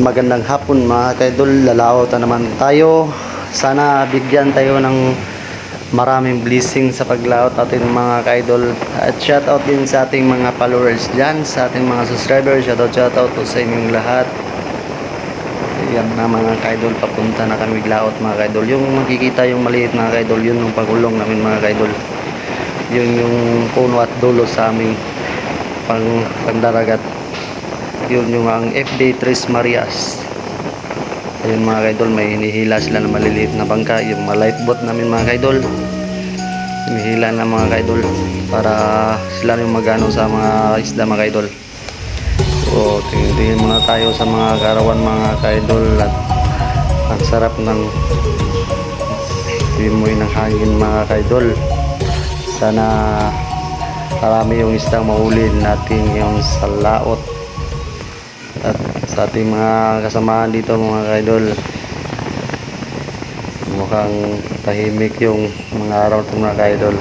Magandang hapon mga kaidol, lalaot na naman tayo. Sana bigyan tayo ng maraming blessing sa paglaot natin mga kaidol. At shoutout din sa ating mga followers dyan, sa ating mga subscribers. Shoutout, shoutout po sa inyong lahat. Yan na mga kaidol, papunta na kami laot mga kaidol. Yung makikita yung maliit mga kaidol, yun yung pagulong namin mga kaidol. Yun yung puno at dulo sa aming pang pandaragat yun yung ang FD Tres Marias. Ayun mga kaidol may hinihila sila na maliliit na bangka yung mga lifeboat namin mga kaidol. Hinihila na mga kaidol para sila yung magano sa mga isda mga kaidol. So tingin, muna tayo sa mga karawan mga kaidol at ang sarap ng timoy ng hangin mga kaidol. Sana marami yung isdang mahuli natin yung sa laot at sa ating mga kasamahan dito mga kaidol mukhang tahimik yung mga araw ng mga kaidol.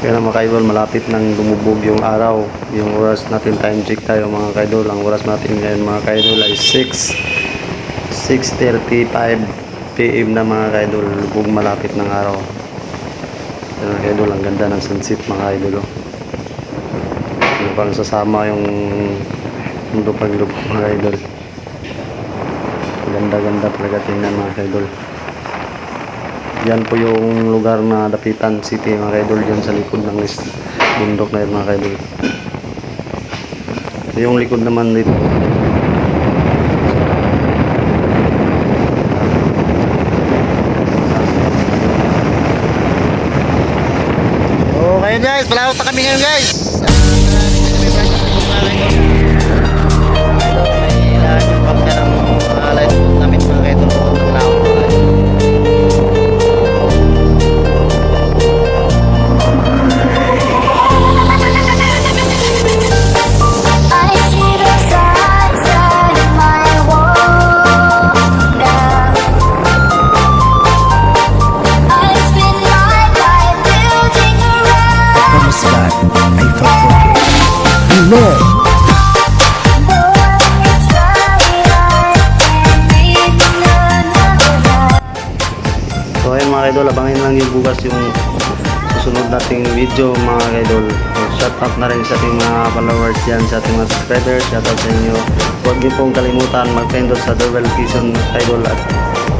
Kaya mga kaidol malapit nang lumubog yung araw yung oras natin time check tayo mga kaidol. Ang oras natin ngayon mga kaidol ay 6 6.35 PM na mga kaidol. Lubog malapit ng araw. Ayan, mga kaidol ang ganda ng sunset mga kaidol oh. mukhang sasama yung mundo pag lubog mga idol. Ganda ganda talaga tingnan mga idol. Yan po yung lugar na Dapitan City mga idol dyan sa likod ng is- bundok na yun mga idol. Yung likod naman dito. Oh, kayo guys, palawak pa kami ngayon guys. mga idol abangan lang yung bukas yung susunod nating video mga idol. So, shout out na rin sa ating mga followers dyan sa ating mga subscribers. Shout out sa inyo. Huwag niyo pong kalimutan magpindot sa doorbell vision idol at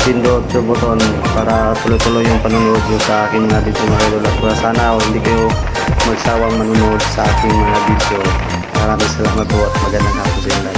pindot yung button para tuloy-tuloy yung panunood nyo sa aking mga video mga idol. At sana hindi kayo magsawang manunood sa aking mga video. Maraming salamat po at magandang hapon sa inyo